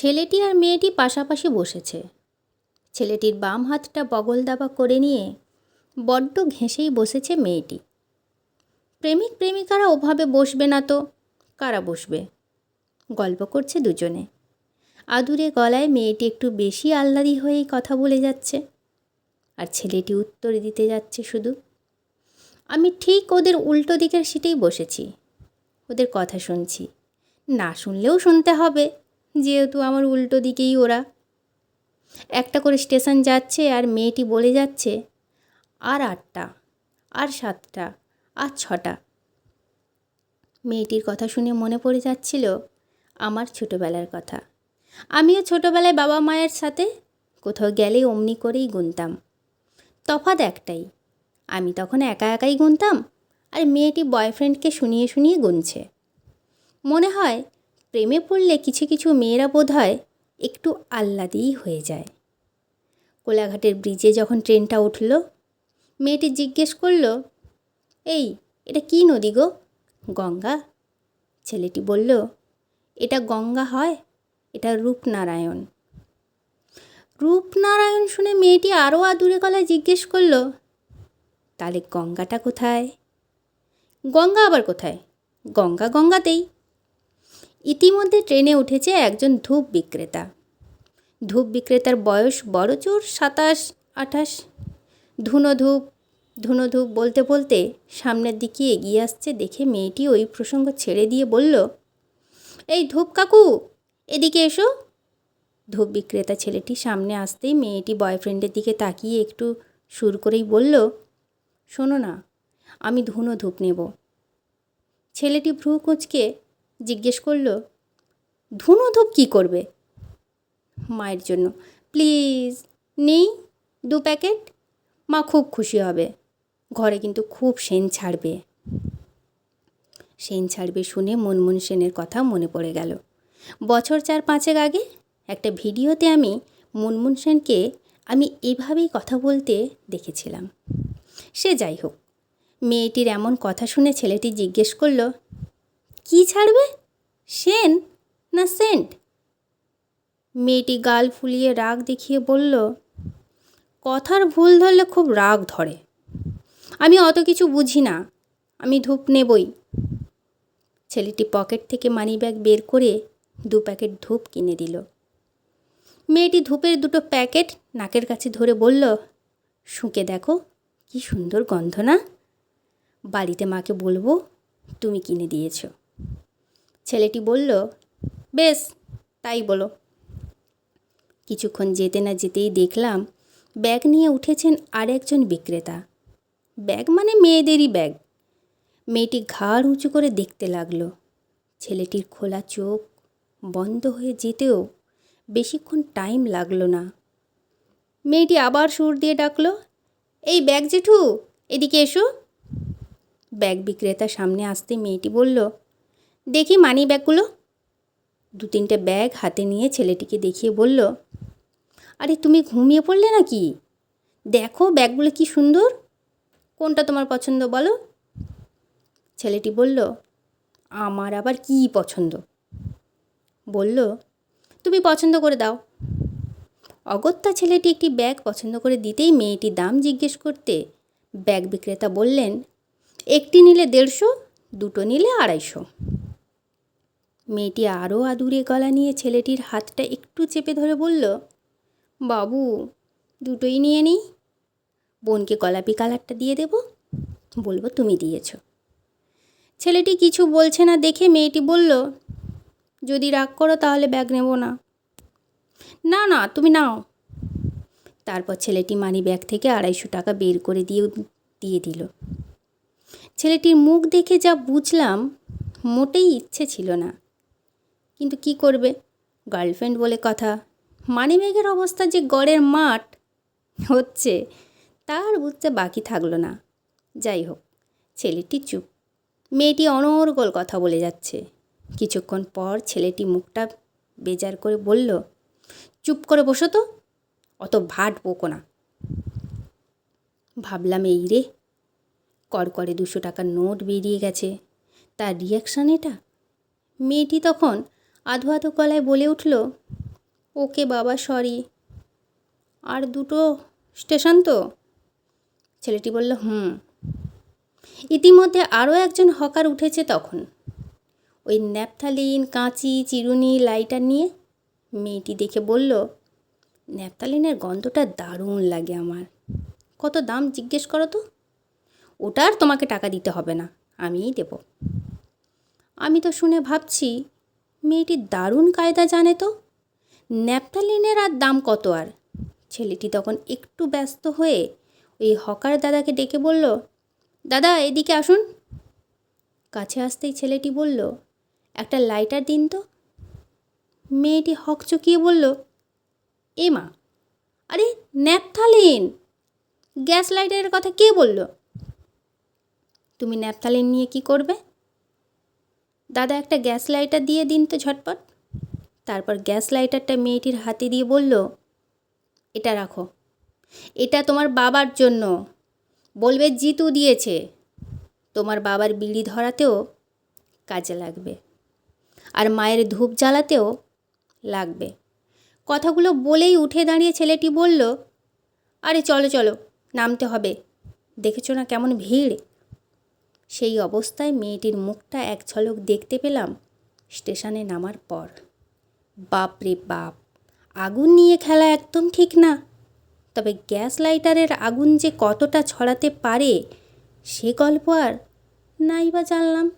ছেলেটি আর মেয়েটি পাশাপাশি বসেছে। ছেলেটির বাম হাতটা বগল দাবা করে নিয়ে বড্ড ঘেঁষেই বসেছে মেয়েটি। প্রেমিক প্রেমিকারা ওভাবে বসবে না তো, কারা বসবে? গল্প করছে দুজনে। আদুরে গলায় মেয়েটি একটু বেশি আহ্লাদি হয়েই কথা বলে যাচ্ছে। আর ছেলেটি উত্তর দিতে যাচ্ছে শুধু, আমি ঠিক ওদের উল্টো দিকের সিটেই বসেছি। ওদের কথা শুনছি। না শুনলেও শুনতে হবে। যেহেতু আমার উল্টো দিকেই ওরা। একটা করে স্টেশন যাচ্ছে আর মেয়েটি বলে যাচ্ছে, আর আটটা, আর সাতটা, আর ছটা। মেয়েটির কথা শুনে মনে পড়ে যাচ্ছিল আমার ছোটোবেলার কথা। আমিও ছোটোবেলায় বাবা মায়ের সাথে কোথাও গেলে অমনি করেই গুনতাম। তফাৎ একটাই, আমি তখন একা একাই গুনতাম আর মেয়েটি বয়ফ্রেন্ডকে শুনিয়ে শুনিয়ে গুনছে। মনে হয় প্রেমে পড়লে কিছু কিছু মেয়েরা বোধ হয় একটু আহ্লাদেই হয়ে যায়। কোলাঘাটের ব্রিজে যখন ট্রেনটা উঠল, মেয়েটি জিজ্ঞেস করল, এই, এটা কি নদী গো? গঙ্গা। ছেলেটি বলল, এটা গঙ্গা হয়, এটা রূপনারায়ণ। রূপনারায়ণ শুনে মেয়েটি আরও আদুরে গলায় জিজ্ঞেস করল, তাহলে গঙ্গাটা কোথায়? গঙ্গা আবার কোথায়? গঙ্গা গঙ্গাতেই। ইতিমধ্যে ট্রেনে উঠেছে একজন ধূপ বিক্রেতা। ধূপ বিক্রেতার বয়স বড় জোর সাতাশ, আঠাশ। ধুনো ধূপ ধুনো ধূপ বলতে বলতে সামনের দিকে এগিয়ে আসছে দেখে মেয়েটি ওই প্রসঙ্গ ছেড়ে দিয়ে বলল, এই ধূপ কাকু, এদিকে এসো। ধূপ বিক্রেতা ছেলেটি সামনে আসতেই মেয়েটি বয়ফ্রেন্ডের দিকে তাকিয়ে একটু সুর করেই বলল, শোনো না, আমি ধুনো ধূপ নেব। ছেলেটি ভ্রু কুঁচকে জিজ্ঞেস করল ধুনো ধূপ কী করবে? মায়ের জন্য, প্লিজ, নেই দু প্যাকেট? মা খুব খুশি হবে। ঘরে কিন্তু খুব সেন ছাড়বে। সেন ছাড়বে শুনে মনমন সেনের কথা মনে পড়ে গেল। বছর চার পাঁচেক আগে একটা ভিডিওতে আমি মুনমুন সেনকে আমি এভাবেই কথা বলতে দেখেছিলাম। সে যাই হোক, মেয়েটির এমন কথা শুনে ছেলেটি জিজ্ঞেস করল কি ছাড়বে? সেন না সেন্ট? মেয়েটি গাল ফুলিয়ে রাগ দেখিয়ে বলল, কথার ভুল ধরলে খুব রাগ ধরে। আমি অত কিছু বুঝি না, আমি ধূপ নেবই। ছেলেটি পকেট থেকে মানিব্যাগ বের করে দু প্যাকেট ধূপ কিনে দিল। মেয়েটি ধূপের দুটো প্যাকেট নাকের কাছে ধরে বলল, শুঁকে দেখো, কি সুন্দর গন্ধ না? বাড়িতে মাকে বলব, তুমি কিনে দিয়েছ। ছেলেটি বলল, বেশ, তাই বলো। কিছুক্ষণ যেতে না যেতেই দেখলাম ব্যাগ নিয়ে উঠেছেন আর একজন বিক্রেতা। ব্যাগ মানে মেয়েদেরই ব্যাগ। মেয়েটি ঘাড় উঁচু করে দেখতে লাগল। ছেলেটির খোলা চোখ বন্ধ হয়ে যেতেও বেশিক্ষণ টাইম লাগল না। মেয়েটি আবার সুর দিয়ে ডাকলো, এই ব্যাগ জেঠু, এদিকে এসো। ব্যাগ বিক্রেতা সামনে আসতে মেয়েটি বলল দেখি মানি ব্যাগগুলো। দু তিনটে ব্যাগ হাতে নিয়ে ছেলেটিকে দেখিয়ে বলল, আরে, তুমি ঘুমিয়ে পড়লে নাকি? দেখো ব্যাগগুলো কি সুন্দর। কোনটা তোমার পছন্দ বলো? ছেলেটি বলল, আমার আবার কি পছন্দ? বলল, তুমি পছন্দ করে দাও। অগত্যা ছেলেটি একটি ব্যাগ পছন্দ করে দিতেই মেয়েটি দাম জিজ্ঞেস করতে ব্যাগ বিক্রেতা বললেন, একটি নিলে দেড়শো, দুটো নিলে আড়াইশো। মেয়েটি আরও আদুরে গলা নিয়ে ছেলেটির হাতটা একটু চেপে ধরে বলল, বাবু, দুটোই নিয়ে নিই। বোনকে গোলাপি কালারটা দিয়ে দেব। বলব তুমি দিয়েছ ছেলেটি কিছু বলছে না দেখে মেয়েটি বলল, যদি রাগ করো তাহলে ব্যাগ নেব না। না না, তুমি নাও তারপর ছেলেটি মানি ব্যাগ থেকে আড়াইশো টাকা বের করে দিয়ে দিয়ে দিল। ছেলেটির মুখ দেখে যা বুঝলাম, মোটেই ইচ্ছে ছিল না। কিন্তু কি করবে? গার্লফ্রেন্ড বলে কথা। মানিব্যাগের অবস্থা যে গড়ের মাঠ হচ্ছে, তার বুঝতে বাকি থাকল না। যাই হোক, ছেলেটি চুপ। মেয়েটি অনর্গল কথা বলে যাচ্ছে। কিছুক্ষণ পর ছেলেটি মুখটা বেজার করে বলল, চুপ করে বসো তো, অত ভাট বকো না। ভাবলাম, এই রে, করকরে দুশো টাকার নোট বেরিয়ে গেছে। তার রিয়াকশান এটা? মেয়েটি তখন আধো আধো গলায় বলে উঠল, ওকে বাবা, সরি। আর দুটো স্টেশন তো? ছেলেটি বলল, হুম। ইতিমধ্যে আরও একজন হকার উঠেছে তখন। ওই ন্যাপথালিন, কাঁচি, চিরুনি, লাইটার নিয়ে মেয়েটি দেখে বলল, ন্যাপথালিনের গন্ধটা দারুণ লাগে আমার। কত দাম জিজ্ঞেস করো তো? ওটার তোমাকে টাকা দিতে হবে না, আমিই দেব। আমি তো শুনে ভাবছি মেয়েটি দারুণ কায়দা জানে তো। ন্যাপথালিনের আর দাম কত আর? ছেলেটি তখন একটু ব্যস্ত হয়ে ওই হকার দাদাকে ডেকে বলল, দাদা, এদিকে আসুন। কাছে আসতেই ছেলেটি বলল, একটা লাইটার দিন তো? মেয়েটি হকচকিয়ে বলল, এ মা, আরে ন্যাপথালিন গ্যাস লাইটারের কথা কে বলল? তুমি ন্যাপথালিন নিয়ে কি করবে? দাদা একটা গ্যাস লাইটার দিয়ে দিন তো ঝটপট। তারপর গ্যাস লাইটারটা মেয়েটির হাতে দিয়ে বলল, এটা রাখো। এটা তোমার বাবার জন্য। বলবে জিতু দিয়েছে। তোমার বাবার বিড়ি ধরাতেও কাজে লাগবে। আর মায়ের ধূপ জ্বালাতেও লাগবে। কথাগুলো বলেই উঠে দাঁড়িয়ে ছেলেটি বলল, আরে চলো চলো, নামতে হবে। দেখেছ না কেমন ভিড়? সেই অবস্থায় মেয়েটির মুখটা এক ঝলক দেখতে পেলাম। স্টেশনে নামার পর। বাপ রে বাপ, আগুন নিয়ে খেলা একদম ঠিক না। তবে গ্যাস লাইটারের আগুন যে কতটা ছড়াতে পারে, সে গল্প আর নাই বা জানলাম।